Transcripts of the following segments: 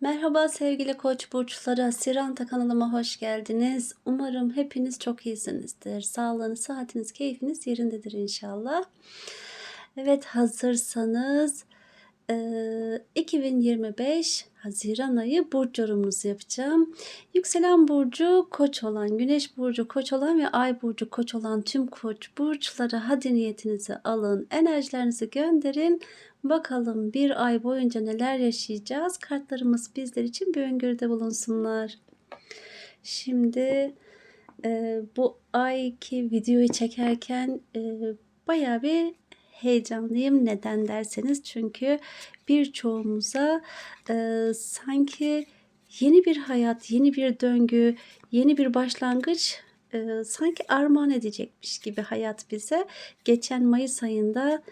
Merhaba sevgili koç burçları, Siranta kanalıma hoş geldiniz. Umarım hepiniz çok iyisinizdir. Sağlığınız, saatiniz, keyfiniz yerindedir inşallah. Evet hazırsanız eee, 2025 Haziran ayı burç yorumunuzu yapacağım. Yükselen burcu koç olan, güneş burcu koç olan ve ay burcu koç olan tüm koç burçlara hadi niyetinizi alın, enerjilerinizi gönderin. Bakalım bir ay boyunca neler yaşayacağız? Kartlarımız bizler için bir öngörüde bulunsunlar. Şimdi e, bu ayki videoyu çekerken e, bayağı bir heyecanlıyım. Neden derseniz çünkü birçoğumuza e, sanki yeni bir hayat, yeni bir döngü, yeni bir başlangıç e, sanki armağan edecekmiş gibi hayat bize. Geçen Mayıs ayında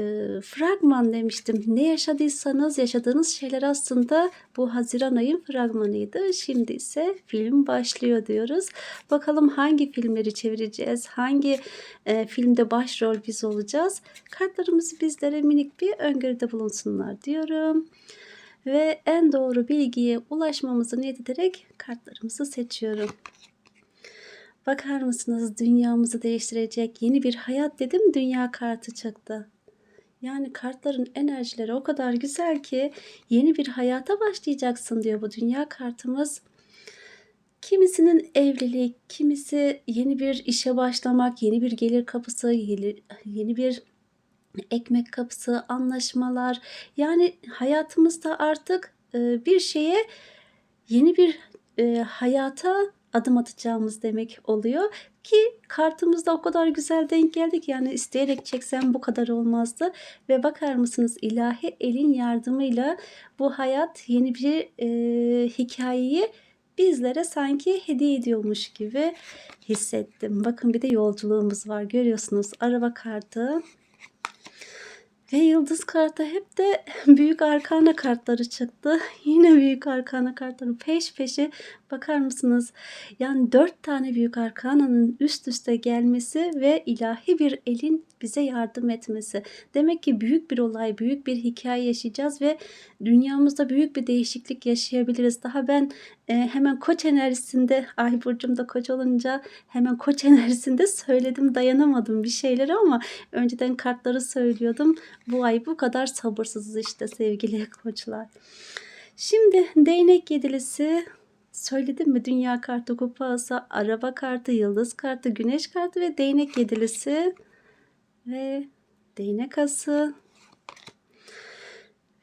e, fragman demiştim. Ne yaşadıysanız yaşadığınız şeyler aslında bu Haziran ayın fragmanıydı. Şimdi ise film başlıyor diyoruz. Bakalım hangi filmleri çevireceğiz? Hangi e, filmde başrol biz olacağız? Kartlarımızı bizlere minik bir öngörüde bulunsunlar diyorum. Ve en doğru bilgiye ulaşmamızı niyet ederek kartlarımızı seçiyorum. Bakar mısınız dünyamızı değiştirecek yeni bir hayat dedim dünya kartı çıktı. Yani kartların enerjileri o kadar güzel ki yeni bir hayata başlayacaksın diyor bu dünya kartımız. Kimisinin evlilik, kimisi yeni bir işe başlamak, yeni bir gelir kapısı, yeni, bir ekmek kapısı, anlaşmalar. Yani hayatımızda artık e, bir şeye yeni bir e, hayata adım atacağımız demek oluyor. Ki kartımızda o kadar güzel denk geldik yani isteyerek çeksem bu kadar olmazdı. Ve bakar mısınız ilahi elin yardımıyla bu hayat yeni bir e, hikayeyi bizlere sanki hediye ediyormuş gibi hissettim. Bakın bir de yolculuğumuz var görüyorsunuz araba kartı ve yıldız kartı hep de büyük arkana kartları çıktı. Yine büyük arkana kartları peş peşe bakar mısınız? Yani dört tane büyük arkananın üst üste gelmesi ve ilahi bir elin bize yardım etmesi. Demek ki büyük bir olay, büyük bir hikaye yaşayacağız ve dünyamızda büyük bir değişiklik yaşayabiliriz. Daha ben e, hemen koç enerjisinde, ay burcumda koç olunca hemen koç enerjisinde söyledim, dayanamadım bir şeyleri ama önceden kartları söylüyordum. Bu ay bu kadar sabırsızız işte sevgili koçlar. Şimdi değnek yedilisi söyledim mi? Dünya kartı, kupası, araba kartı, yıldız kartı, güneş kartı ve değnek yedilisi ve değnek ası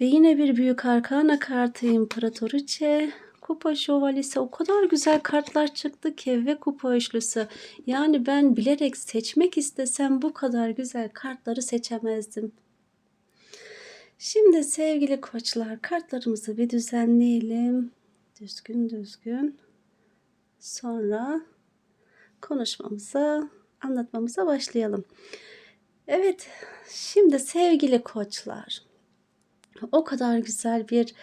ve yine bir büyük arkana kartı imparatoriçe kupa şövalyesi o kadar güzel kartlar çıktı ki ve kupa üçlüsü. Yani ben bilerek seçmek istesem bu kadar güzel kartları seçemezdim. Şimdi sevgili koçlar kartlarımızı bir düzenleyelim. Düzgün düzgün. Sonra konuşmamıza, anlatmamıza başlayalım. Evet, şimdi sevgili koçlar, o kadar güzel bir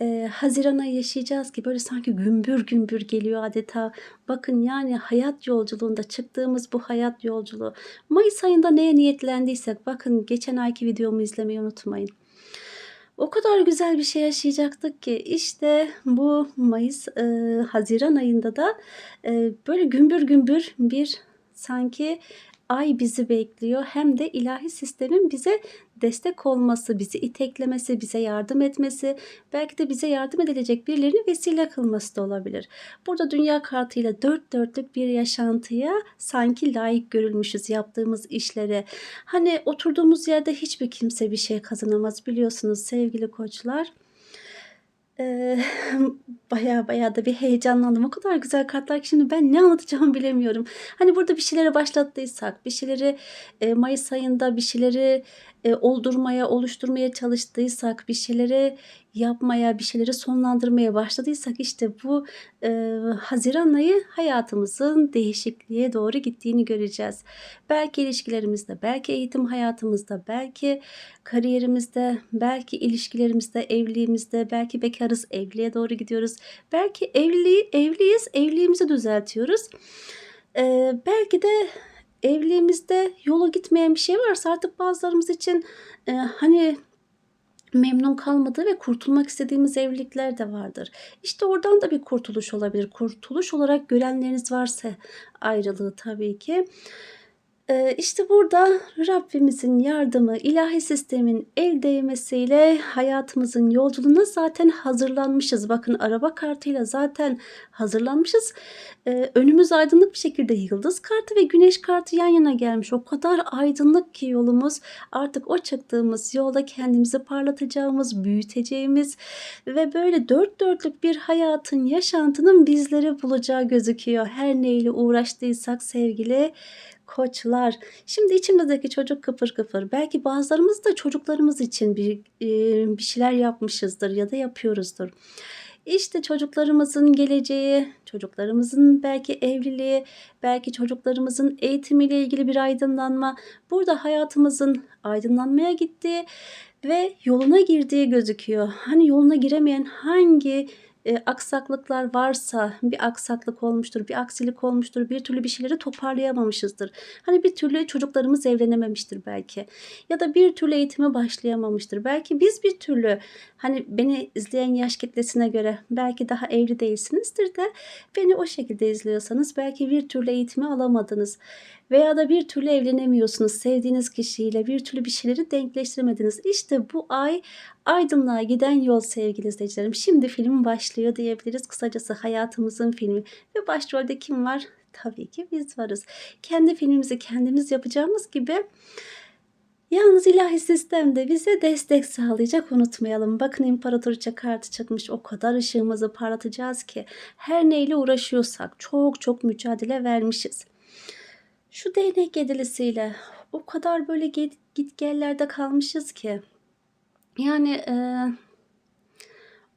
e, Haziran ayı yaşayacağız ki böyle sanki gümbür gümbür geliyor adeta. Bakın yani hayat yolculuğunda çıktığımız bu hayat yolculuğu. Mayıs ayında neye niyetlendiysek bakın geçen ayki videomu izlemeyi unutmayın. O kadar güzel bir şey yaşayacaktık ki işte bu Mayıs e, Haziran ayında da e, böyle gümbür gümbür bir sanki ay bizi bekliyor hem de ilahi sistemin bize destek olması, bizi iteklemesi, bize yardım etmesi, belki de bize yardım edilecek birilerini vesile kılması da olabilir. Burada dünya kartıyla dört dörtlük bir yaşantıya sanki layık görülmüşüz yaptığımız işlere. Hani oturduğumuz yerde hiçbir kimse bir şey kazanamaz biliyorsunuz sevgili koçlar. Ee, baya baya da bir heyecanlandım. O kadar güzel kartlar ki şimdi ben ne anlatacağımı bilemiyorum. Hani burada bir şeylere başlattıysak, bir şeyleri e, Mayıs ayında bir şeyleri e, oldurmaya, oluşturmaya çalıştıysak, bir şeyleri yapmaya, bir şeyleri sonlandırmaya başladıysak işte bu e, Haziran ayı hayatımızın değişikliğe doğru gittiğini göreceğiz. Belki ilişkilerimizde, belki eğitim hayatımızda, belki kariyerimizde, belki ilişkilerimizde, evliliğimizde, belki bekarız, evliliğe doğru gidiyoruz. Belki evli, evliyiz, evliliğimizi düzeltiyoruz. E, belki de evliliğimizde yolu gitmeyen bir şey varsa artık bazılarımız için e, hani memnun kalmadığı ve kurtulmak istediğimiz evlilikler de vardır. İşte oradan da bir kurtuluş olabilir. Kurtuluş olarak görenleriniz varsa ayrılığı tabii ki. Ee, işte burada Rabbimizin yardımı, ilahi sistemin el değmesiyle hayatımızın yolculuğuna zaten hazırlanmışız. Bakın araba kartıyla zaten hazırlanmışız. Ee, önümüz aydınlık bir şekilde yıldız kartı ve güneş kartı yan yana gelmiş. O kadar aydınlık ki yolumuz artık o çıktığımız yolda kendimizi parlatacağımız, büyüteceğimiz ve böyle dört dörtlük bir hayatın, yaşantının bizleri bulacağı gözüküyor. Her neyle uğraştıysak sevgili koçlar. Şimdi içimizdeki çocuk kıpır kıpır. Belki bazılarımız da çocuklarımız için bir, e, bir şeyler yapmışızdır ya da yapıyoruzdur. İşte çocuklarımızın geleceği, çocuklarımızın belki evliliği, belki çocuklarımızın eğitimiyle ilgili bir aydınlanma. Burada hayatımızın aydınlanmaya gittiği ve yoluna girdiği gözüküyor. Hani yoluna giremeyen hangi e, aksaklıklar varsa bir aksaklık olmuştur, bir aksilik olmuştur, bir türlü bir şeyleri toparlayamamışızdır. Hani bir türlü çocuklarımız evlenememiştir belki ya da bir türlü eğitime başlayamamıştır. Belki biz bir türlü hani beni izleyen yaş kitlesine göre belki daha evli değilsinizdir de beni o şekilde izliyorsanız belki bir türlü eğitimi alamadınız veya da bir türlü evlenemiyorsunuz sevdiğiniz kişiyle bir türlü bir şeyleri denkleştiremediniz. İşte bu ay aydınlığa giden yol sevgili izleyicilerim. Şimdi film başlıyor diyebiliriz. Kısacası hayatımızın filmi ve başrolde kim var? Tabii ki biz varız. Kendi filmimizi kendimiz yapacağımız gibi Yalnız ilahi sistemde bize destek sağlayacak unutmayalım. Bakın imparatoriçe kartı çıkmış. O kadar ışığımızı parlatacağız ki her neyle uğraşıyorsak çok çok mücadele vermişiz. Şu değnek yedilisiyle o kadar böyle git, gellerde kalmışız ki. Yani e,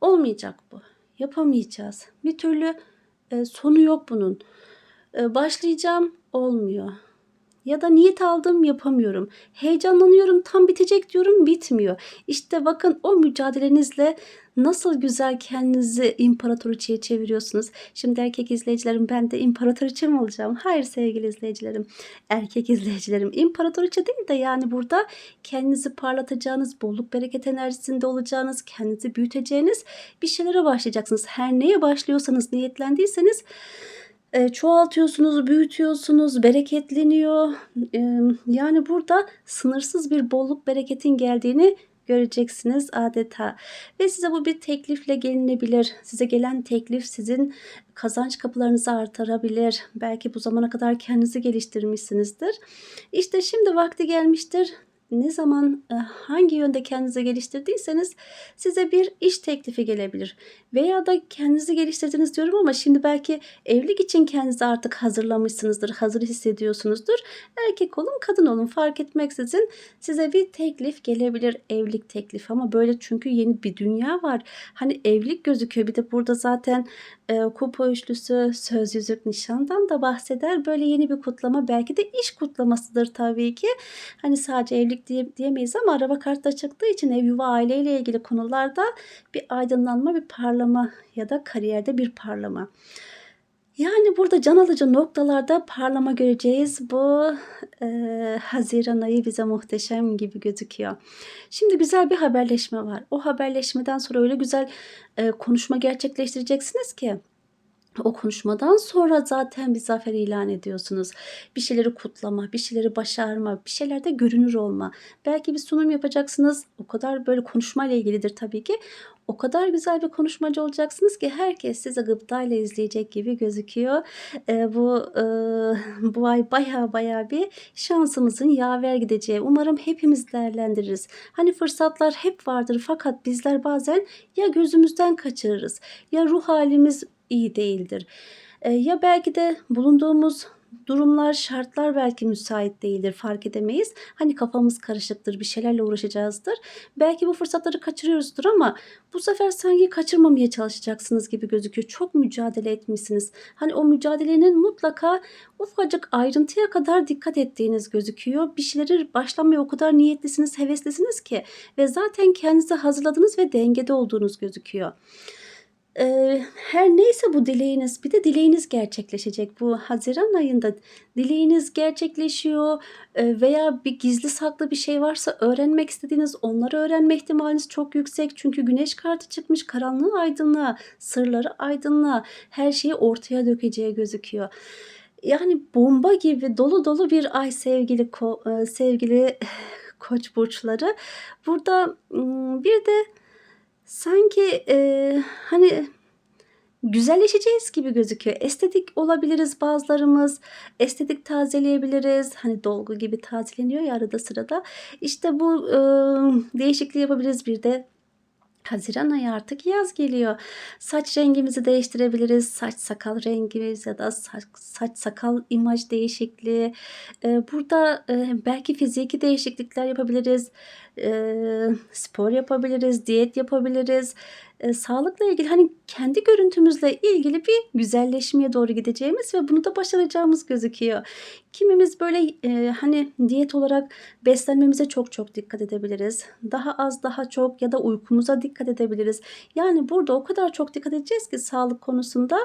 olmayacak bu. Yapamayacağız. Bir türlü e, sonu yok bunun. E, başlayacağım olmuyor. Ya da niyet aldım yapamıyorum. Heyecanlanıyorum tam bitecek diyorum bitmiyor. İşte bakın o mücadelenizle nasıl güzel kendinizi imparatoriçeye çeviriyorsunuz. Şimdi erkek izleyicilerim ben de imparatoriçe mi olacağım? Hayır sevgili izleyicilerim. Erkek izleyicilerim imparatoriçe değil de yani burada kendinizi parlatacağınız, bolluk bereket enerjisinde olacağınız, kendinizi büyüteceğiniz bir şeylere başlayacaksınız. Her neye başlıyorsanız niyetlendiyseniz e, çoğaltıyorsunuz, büyütüyorsunuz, bereketleniyor. E, yani burada sınırsız bir bolluk bereketin geldiğini göreceksiniz adeta. Ve size bu bir teklifle gelinebilir. Size gelen teklif sizin kazanç kapılarınızı artırabilir. Belki bu zamana kadar kendinizi geliştirmişsinizdir. İşte şimdi vakti gelmiştir ne zaman e, hangi yönde kendinizi geliştirdiyseniz size bir iş teklifi gelebilir. Veya da kendinizi geliştirdiniz diyorum ama şimdi belki evlilik için kendinizi artık hazırlamışsınızdır, hazır hissediyorsunuzdur. Erkek olun, kadın olun fark etmeksizin size bir teklif gelebilir, evlilik teklifi ama böyle çünkü yeni bir dünya var. Hani evlilik gözüküyor bir de burada zaten e, kupa üçlüsü, söz yüzük nişandan da bahseder. Böyle yeni bir kutlama belki de iş kutlamasıdır tabii ki. Hani sadece evlilik diye, diyemeyiz ama araba kartı çıktığı için ev yuva aileyle ilgili konularda bir aydınlanma, bir parlama ya da kariyerde bir parlama. Yani burada can alıcı noktalarda parlama göreceğiz. Bu e, Haziran ayı bize muhteşem gibi gözüküyor. Şimdi güzel bir haberleşme var. O haberleşmeden sonra öyle güzel e, konuşma gerçekleştireceksiniz ki o konuşmadan sonra zaten bir zafer ilan ediyorsunuz. Bir şeyleri kutlama, bir şeyleri başarma, bir şeylerde görünür olma. Belki bir sunum yapacaksınız. O kadar böyle konuşmayla ilgilidir tabii ki. O kadar güzel bir konuşmacı olacaksınız ki herkes size gıptayla izleyecek gibi gözüküyor. E, bu e, bu ay baya baya bir şansımızın yaver gideceği. Umarım hepimiz değerlendiririz. Hani fırsatlar hep vardır fakat bizler bazen ya gözümüzden kaçırırız ya ruh halimiz iyi değildir. E, ya belki de bulunduğumuz durumlar, şartlar belki müsait değildir, fark edemeyiz. Hani kafamız karışıktır, bir şeylerle uğraşacağızdır. Belki bu fırsatları kaçırıyoruzdur ama bu sefer sanki kaçırmamaya çalışacaksınız gibi gözüküyor. Çok mücadele etmişsiniz. Hani o mücadelenin mutlaka ufacık ayrıntıya kadar dikkat ettiğiniz gözüküyor. Bir şeyleri başlamaya o kadar niyetlisiniz, heveslisiniz ki ve zaten kendinizi hazırladınız ve dengede olduğunuz gözüküyor. Her neyse bu dileğiniz, bir de dileğiniz gerçekleşecek. Bu haziran ayında dileğiniz gerçekleşiyor, veya bir gizli saklı bir şey varsa öğrenmek istediğiniz, onları öğrenme ihtimaliniz çok yüksek. Çünkü güneş kartı çıkmış, karanlığı aydınlığa, sırları aydınlığa, her şeyi ortaya dökeceği gözüküyor. Yani bomba gibi dolu dolu bir ay sevgili sevgili Koç burçları. Burada, bir de sanki, eee, hani, güzelleşeceğiz gibi gözüküyor. Estetik olabiliriz bazılarımız, estetik tazeleyebiliriz. Hani, dolgu gibi tazeleniyor ya arada sırada. İşte, bu, ımm, değişikliği yapabiliriz. Bir de haziran ayı artık yaz geliyor. Saç rengimizi değiştirebiliriz. Saç sakal rengimiz ya da saç saç sakal imaj değişikliği. Eee, burada, eee, belki fiziki değişiklikler yapabiliriz. Eee, spor yapabiliriz, diyet yapabiliriz. Eee, sağlıkla ilgili, hani, kendi görüntümüzle ilgili bir güzelleşmeye doğru gideceğimiz ve bunu da başaracağımız gözüküyor. Kimimiz böyle, eee, hani, diyet olarak beslenmemize çok çok dikkat edebiliriz. Daha az, daha çok ya da uykumuza dikkat edebiliriz. Yani, burada o kadar çok dikkat edeceğiz ki sağlık konusunda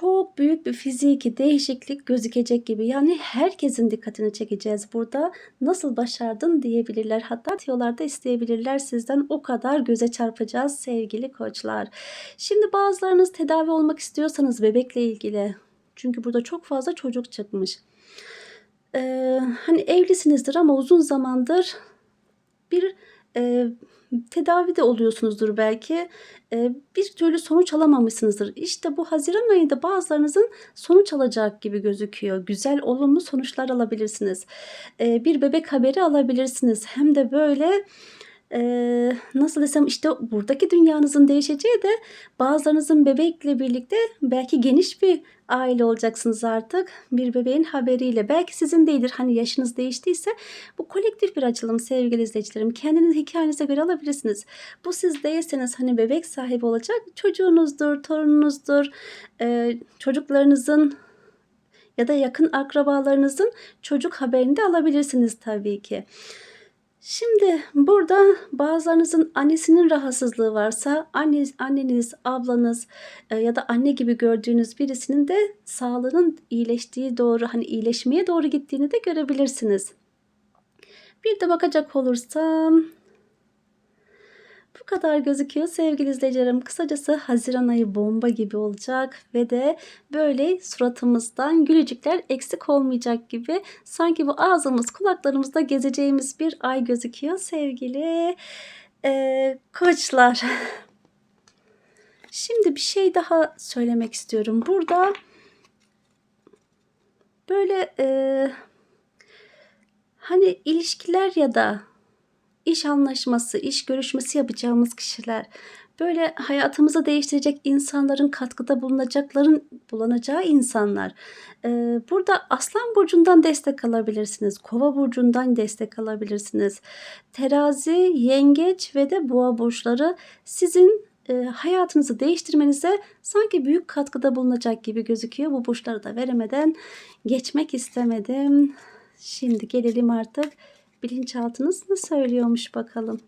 çok büyük bir fiziki değişiklik gözükecek gibi. Yani, herkesin dikkatini çekeceğiz burada. "Nasıl başardın?" diyebilirler. Hatta tüyolar da isteyebilirler sizden. O kadar göze çarpacağız sevgili koçlar. Şimdi bazılarınız tedavi olmak istiyorsanız bebekle ilgili, çünkü burada çok fazla çocuk çıkmış. Eee, hani, evlisinizdir ama uzun zamandır bir, eee, tedavide oluyorsunuzdur belki. Eee, bir türlü sonuç alamamışsınızdır. İşte, bu haziran ayında bazılarınızın sonuç alacak gibi gözüküyor. Güzel, olumlu sonuçlar alabilirsiniz. Eee, bir bebek haberi alabilirsiniz. Hem de böyle, nasıl desem, işte, buradaki dünyanızın değişeceği de bazılarınızın bebekle birlikte belki geniş bir aile olacaksınız artık bir bebeğin haberiyle. Belki sizin değildir, hani, yaşınız değiştiyse bu kolektif bir açılım sevgili izleyicilerim. Kendiniz hikâyenize göre alabilirsiniz. Bu siz değilseniz, hani, bebek sahibi olacak çocuğunuzdur, torununuzdur, çocuklarınızın ya da yakın akrabalarınızın çocuk haberini de alabilirsiniz tabii ki. Şimdi burada bazılarınızın annesinin rahatsızlığı varsa anneniz anneniz, ablanız, eee, ya da anne gibi gördüğünüz birisinin de sağlığının iyileştiği doğru, hani, iyileşmeye doğru gittiğini de görebilirsiniz. Bir de bakacak olursam bu kadar gözüküyor sevgili izleyicilerim. Kısacası haziran ayı bomba gibi olacak ve de böyle suratımızdan gülücükler eksik olmayacak gibi sanki bu ağzımız kulaklarımızda gezeceğimiz bir ay gözüküyor sevgili, eee, koçlar. Şimdi bir şey daha söylemek istiyorum. Burada böyle, eee, hani, ilişkiler ya da iş anlaşması, iş görüşmesi yapacağımız kişiler, böyle hayatımızı değiştirecek insanların, katkıda bulunacakların bulunacağı insanlar. Eee, burada Aslan burcundan destek alabilirsiniz. Kova burcundan destek alabilirsiniz. Terazi, Yengeç ve de Boğa burçları sizin, eee, hayatınızı değiştirmenize sanki büyük katkıda bulunacak gibi gözüküyor. Bu burçları da veremeden geçmek istemedim. Şimdi gelelim artık bilinçaltınız ne söylüyormuş bakalım.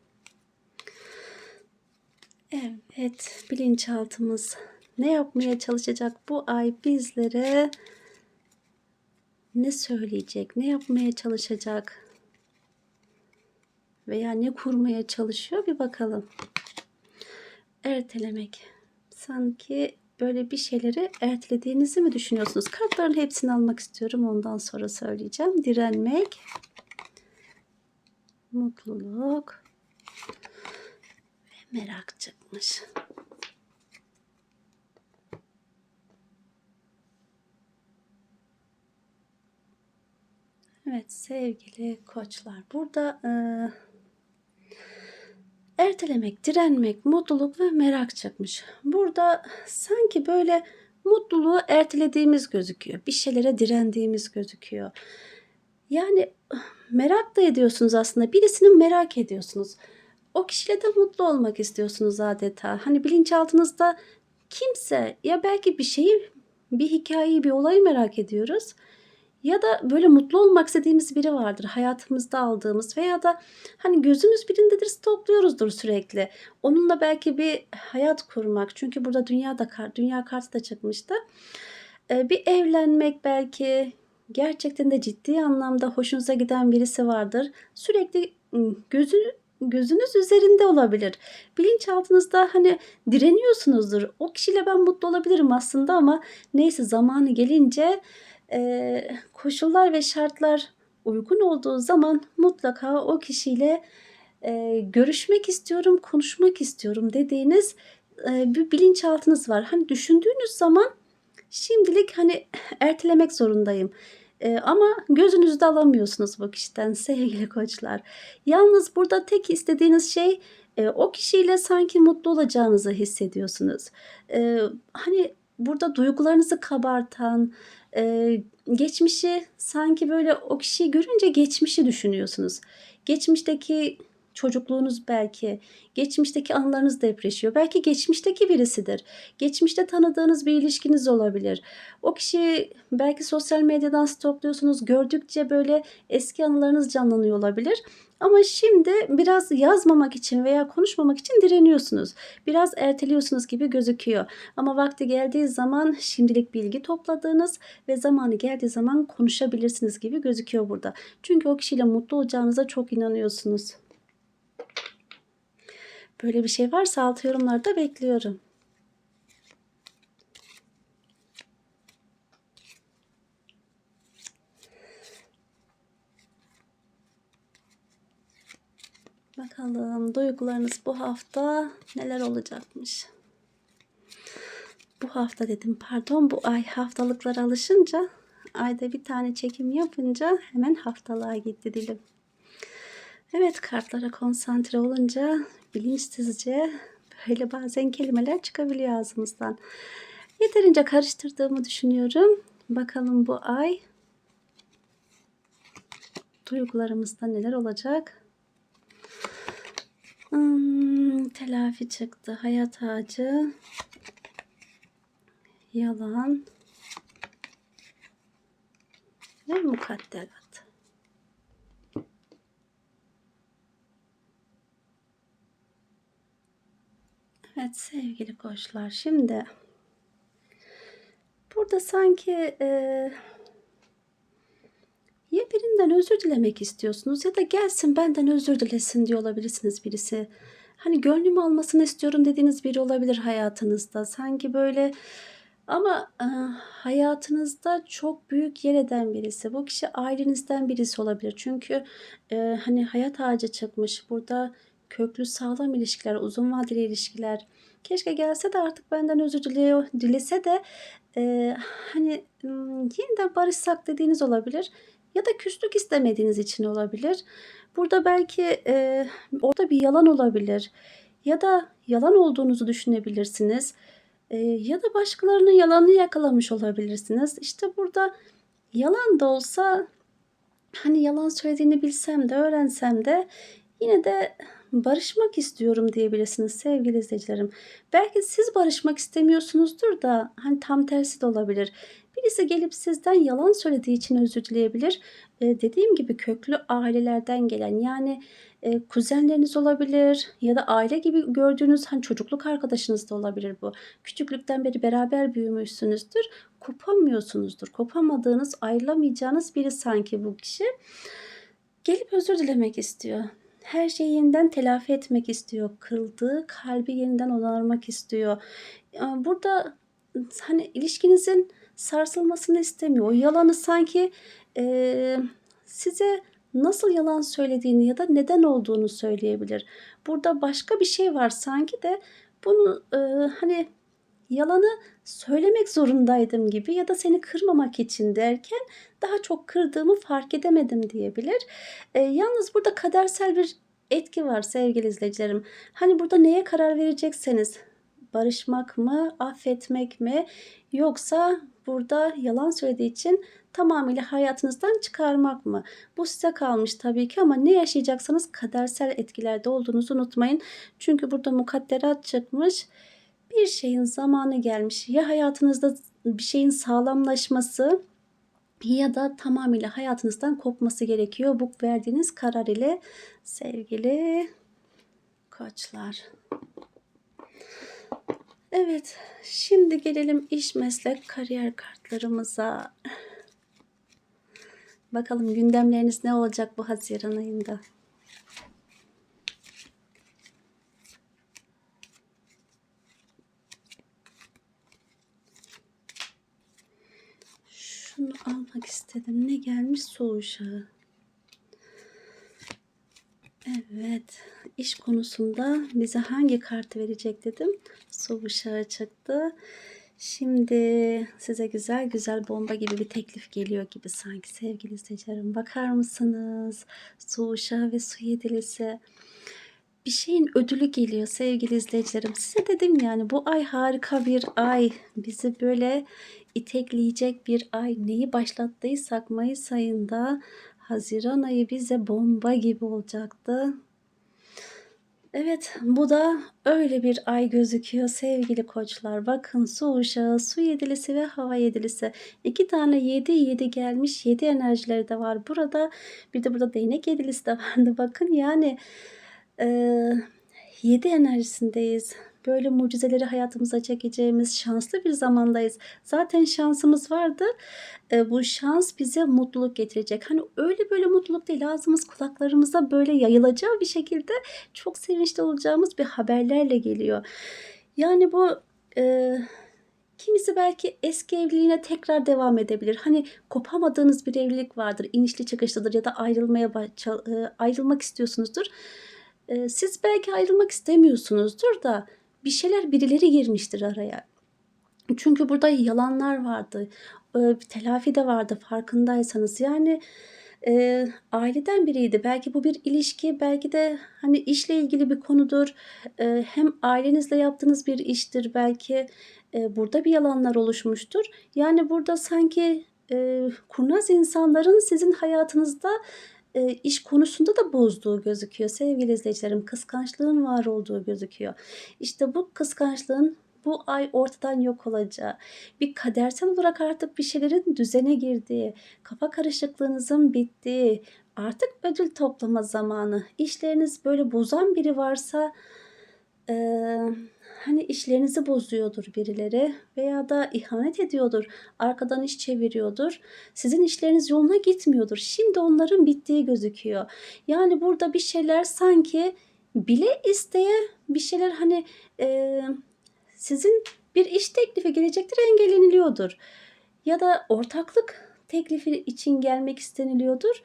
Evet, bilinçaltımız ne yapmaya çalışacak bu ay bizlere? Ne söyleyecek, ne yapmaya çalışacak? Veya ne kurmaya çalışıyor bir bakalım. Ertelemek. Sanki böyle bir şeyleri ertelediğinizi mi düşünüyorsunuz? Kartların hepsini almak istiyorum. Ondan sonra söyleyeceğim. Direnmek. Mutluluk. Ve merak çıkmış. Evet sevgili koçlar. Burada, eee ertelemek, direnmek, mutluluk ve merak çıkmış. Burada sanki böyle mutluluğu ertelediğimiz gözüküyor. Bir şeylere direndiğimiz gözüküyor. Yani merak da ediyorsunuz aslında. Birisini merak ediyorsunuz. O kişiyle de mutlu olmak istiyorsunuz adeta. Hani bilinçaltınızda kimse ya belki bir şeyi, bir hikayeyi, bir olayı merak ediyoruz Ya da böyle mutlu olmak istediğimiz biri vardır hayatımızda aldığımız veya da hani gözümüz birindedir stokluyoruzdur sürekli. Onunla belki bir hayat kurmak. Çünkü burada dünya da dünya kartı da çıkmıştı. Bir evlenmek belki gerçekten de ciddi anlamda hoşunuza giden birisi vardır. Sürekli ım, gözü gözünüz üzerinde olabilir. Bilinçaltınızda hani direniyorsunuzdur. O kişiyle ben mutlu olabilirim aslında ama neyse zamanı gelince e, koşullar ve şartlar uygun olduğu zaman mutlaka o kişiyle e, görüşmek istiyorum, konuşmak istiyorum dediğiniz e, bir bilinçaltınız var. Hani düşündüğünüz zaman şimdilik hani ertelemek zorundayım. E, ama gözünüzde alamıyorsunuz bu kişiden sevgili koçlar. Yalnız burada tek istediğiniz şey e, o kişiyle sanki mutlu olacağınızı hissediyorsunuz. E, hani burada duygularınızı kabartan, e, geçmişi sanki böyle o kişiyi görünce geçmişi düşünüyorsunuz. Geçmişteki çocukluğunuz belki, geçmişteki anılarınız depreşiyor. Belki geçmişteki birisidir. Geçmişte tanıdığınız bir ilişkiniz olabilir. O kişiyi belki sosyal medyadan stokluyorsunuz. Gördükçe böyle eski anılarınız canlanıyor olabilir. Ama şimdi biraz yazmamak için veya konuşmamak için direniyorsunuz. Biraz erteliyorsunuz gibi gözüküyor. Ama vakti geldiği zaman şimdilik bilgi topladığınız ve zamanı geldiği zaman konuşabilirsiniz gibi gözüküyor burada. Çünkü o kişiyle mutlu olacağınıza çok inanıyorsunuz. Böyle bir şey varsa alt yorumlarda bekliyorum. Bakalım duygularınız bu hafta neler olacakmış. Bu hafta dedim pardon bu ay haftalıklara alışınca ayda bir tane çekim yapınca hemen haftalığa gitti dilim. Evet kartlara konsantre olunca bilinçsizce böyle bazen kelimeler çıkabiliyor ağzımızdan. Yeterince karıştırdığımı düşünüyorum. Bakalım bu ay duygularımızda neler olacak? Hmm, telafi çıktı. Hayat ağacı. Yalan. Ve mukadderat. Evet sevgili koçlar şimdi burada sanki e, ya birinden özür dilemek istiyorsunuz ya da gelsin benden özür dilesin diyor olabilirsiniz birisi. Hani gönlümü almasını istiyorum dediğiniz biri olabilir hayatınızda. Sanki böyle ama e, hayatınızda çok büyük yer eden birisi. Bu kişi ailenizden birisi olabilir. Çünkü e, hani hayat ağacı çıkmış. Burada köklü sağlam ilişkiler, uzun vadeli ilişkiler. Keşke gelse de artık benden özür diliyor, dilese de e, hani yeniden barışsak dediğiniz olabilir. Ya da küslük istemediğiniz için olabilir. Burada belki e, orada bir yalan olabilir. Ya da yalan olduğunuzu düşünebilirsiniz. E, ya da başkalarının yalanını yakalamış olabilirsiniz. İşte burada yalan da olsa hani yalan söylediğini bilsem de öğrensem de yine de barışmak istiyorum diyebilirsiniz sevgili izleyicilerim. Belki siz barışmak istemiyorsunuzdur da hani tam tersi de olabilir. Birisi gelip sizden yalan söylediği için özür dileyebilir. Ee, dediğim gibi köklü ailelerden gelen yani e, kuzenleriniz olabilir ya da aile gibi gördüğünüz hani çocukluk arkadaşınız da olabilir bu. Küçüklükten beri beraber büyümüşsünüzdür. Kopamıyorsunuzdur. Kopamadığınız, ayrılamayacağınız biri sanki bu kişi. Gelip özür dilemek istiyor her şeyi yeniden telafi etmek istiyor. Kırıldığı kalbi yeniden onarmak istiyor. Burada hani ilişkinizin sarsılmasını istemiyor. O yalanı sanki e, size nasıl yalan söylediğini ya da neden olduğunu söyleyebilir. Burada başka bir şey var sanki de bunu e, hani yalanı söylemek zorundaydım gibi ya da seni kırmamak için derken daha çok kırdığımı fark edemedim diyebilir. E, yalnız burada kadersel bir etki var sevgili izleyicilerim. Hani burada neye karar verecekseniz barışmak mı, affetmek mi yoksa burada yalan söylediği için tamamıyla hayatınızdan çıkarmak mı? Bu size kalmış tabii ki ama ne yaşayacaksanız kadersel etkilerde olduğunuzu unutmayın. Çünkü burada mukadderat çıkmış. Bir şeyin zamanı gelmiş. Ya hayatınızda bir şeyin sağlamlaşması ya da tamamıyla hayatınızdan kopması gerekiyor bu verdiğiniz karar ile sevgili koçlar. Evet, şimdi gelelim iş, meslek, kariyer kartlarımıza. Bakalım gündemleriniz ne olacak bu Haziran ayında? Şunu almak istedim. Ne gelmiş? Su uşağı. Evet. iş konusunda bize hangi kartı verecek dedim. Su uşağı çıktı. Şimdi size güzel güzel bomba gibi bir teklif geliyor gibi sanki sevgili izleyicilerim. Bakar mısınız? Su uşağı ve su yedilisi. Bir şeyin ödülü geliyor sevgili izleyicilerim. Size dedim yani bu ay harika bir ay. Bizi böyle itekleyecek bir ay. Neyi başlattıysak Mayıs ayında Haziran ayı bize bomba gibi olacaktı. Evet bu da öyle bir ay gözüküyor sevgili koçlar. Bakın su uşağı, su yedilisi ve hava yedilisi. İki tane yedi yedi gelmiş. Yedi enerjileri de var burada. Bir de burada değnek yedilisi de vardı. Bakın yani e, yedi enerjisindeyiz. Böyle mucizeleri hayatımıza çekeceğimiz şanslı bir zamandayız. Zaten şansımız vardı. E, bu şans bize mutluluk getirecek. Hani öyle böyle mutluluk değil. Ağzımız kulaklarımıza böyle yayılacağı bir şekilde çok sevinçli olacağımız bir haberlerle geliyor. Yani bu e, kimisi belki eski evliliğine tekrar devam edebilir. Hani kopamadığınız bir evlilik vardır. inişli çıkışlıdır ya da ayrılmaya ayrılmak istiyorsunuzdur. E, siz belki ayrılmak istemiyorsunuzdur da bir şeyler birileri girmiştir araya. Çünkü burada yalanlar vardı. E, telafi de vardı farkındaysanız. Yani e, aileden biriydi. Belki bu bir ilişki, belki de hani işle ilgili bir konudur. E, hem ailenizle yaptığınız bir iştir. Belki e, burada bir yalanlar oluşmuştur. Yani burada sanki e, kurnaz insanların sizin hayatınızda e, iş konusunda da bozduğu gözüküyor sevgili izleyicilerim. Kıskançlığın var olduğu gözüküyor. İşte bu kıskançlığın bu ay ortadan yok olacağı, bir kadersel olarak artık bir şeylerin düzene girdiği, kafa karışıklığınızın bittiği, artık ödül toplama zamanı. İşleriniz böyle bozan biri varsa e, hani işlerinizi bozuyordur birileri veya da ihanet ediyordur, arkadan iş çeviriyordur. Sizin işleriniz yoluna gitmiyordur. Şimdi onların bittiği gözüküyor. Yani burada bir şeyler sanki bile isteye bir şeyler hani e, sizin bir iş teklifi gelecektir engelleniliyordur. Ya da ortaklık teklifi için gelmek isteniliyordur.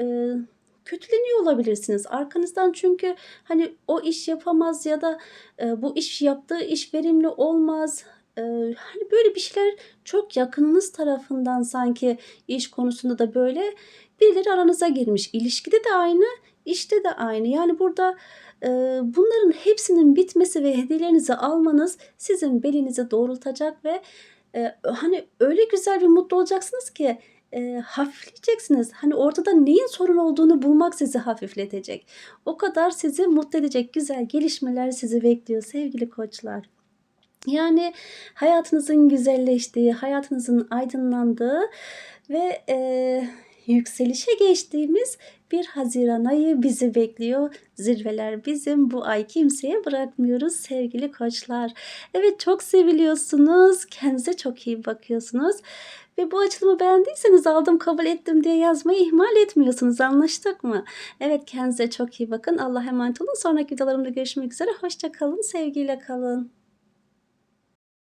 Ee, kötüleniyor olabilirsiniz. Arkanızdan çünkü hani o iş yapamaz ya da e, bu iş yaptığı iş verimli olmaz. E, hani böyle bir şeyler çok yakınınız tarafından sanki iş konusunda da böyle birileri aranıza girmiş. İlişkide de aynı, işte de aynı. Yani burada e, bunların hepsinin bitmesi ve hediyelerinizi almanız sizin belinizi doğrultacak ve e, hani öyle güzel bir mutlu olacaksınız ki e, hafifleyeceksiniz. Hani ortada neyin sorun olduğunu bulmak sizi hafifletecek. O kadar sizi mutlu edecek güzel gelişmeler sizi bekliyor sevgili koçlar. Yani hayatınızın güzelleştiği, hayatınızın aydınlandığı ve e, yükselişe geçtiğimiz bir Haziran ayı bizi bekliyor. Zirveler bizim bu ay kimseye bırakmıyoruz sevgili koçlar. Evet çok seviliyorsunuz. Kendinize çok iyi bakıyorsunuz. Ve bu açılımı beğendiyseniz aldım kabul ettim diye yazmayı ihmal etmiyorsunuz. Anlaştık mı? Evet kendinize çok iyi bakın. Allah emanet olun. Sonraki videolarımda görüşmek üzere. Hoşçakalın. Sevgiyle kalın.